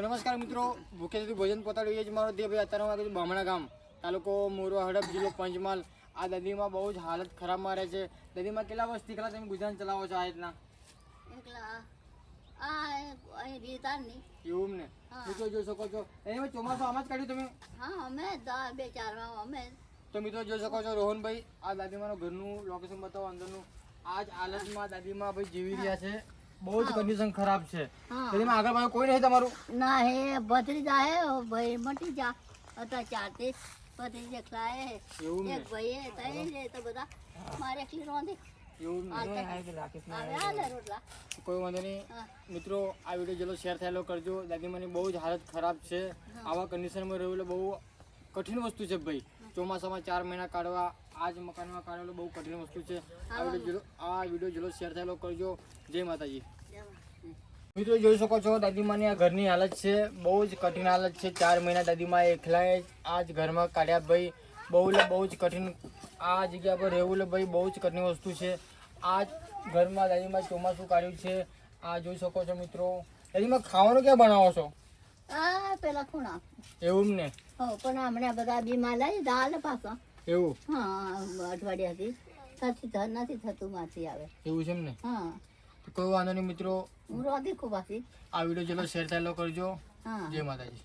તો નમસ્કાર મિત્રો ભૂખેથી ભોજન પોતાડ્યું એ જ મારો દેહ ભાઈ. અત્યારે આવ્યો બામણા ગામ તાલુકો મોરવા હડપ જિલ્લો પંચમહાલ. આ દદીમાં બહુ જ હાલત ખરાબમાં રહે છે. દદીમાં કેટલા વર્ષથી કેટલા તમે ગુજરાન ચલાવો છો આ રીતના? એવું ને? મિત્રો જોઈ શકો છો? એમાં ચોમાસું આમાં જ કાઢ્યું તમે? હા અમે બે ચાર અમે. તો મિત્રો જોઈ શકો છો રોહનભાઈ આ દાદીમાનું ઘરનું લોકેશન બતાવો અંદરનું. આ જ હાલતમાં દાદીમા ભાઈ જીવી રહ્યા છે. બહુ જ કન્ડિશન ખરાબ છે. તેમાં આગળ પાછળ કોઈ નહીં તમારું? ના હે ભત્રી જાય ભાઈ મટી જા હતા ચાતે ભત્રી એકલા હે. એવું એક ભાઈ હે તઈ લે તો બધા મારે એકલી રોંધી. કોઈ વાંધો નહીં. મિત્રો આ વીડિયો જેલો શેર થયેલો કરજો. દાદીમાની બહુ જ હાલત ખરાબ છે. આવા કન્ડિશનમાં રહેવું એટલે બહુ કઠિન વસ્તુ છે ભાઈ. ચોમાસામાં ચાર મહિના કાઢવા આ જ મકાનમાં કાઢેલો બહુ કઠિન વસ્તુ છે. આ વીડિયો આ વીડિયો જેલો શેર થયેલો કરજો. જય માતાજી. મિત્રો જોઈ શકો છો દાદીમાની આ ઘરની હાલત છે. બહુ જ કઠિન હાલત છે. ચાર મહિના દાદીમા એકલાએ આ જ ઘરમાં કાઢ્યા. ભાઈ બહુ બહુ જ કઠિન આ જગ્યા પર રહેવું ભાઈ બહુ જ કઠિન વસ્તુ છે. આ ઘરમાં દાદીમાં ચોમાસું કાઢ્યું છે. આ જોઈ શકો છો મિત્રો. દાદીમાં ખાવાનું ક્યાં બનાવો છો? આ પેલા ખૂણા. એવું ને હો પણ હમણાં બધા બીમાર લઈ દાલ પાછા. એવું? હા અઠવાડિયાથી નથી નથી થતું માથી આવે. એવું છે એમ ને? હા. તો કોઈ વાંધો નહીં મિત્રો હું રોધી ખૂબ આ વીડિયો ચલો શેર થયેલો કરજો. હા. જય માતાજી.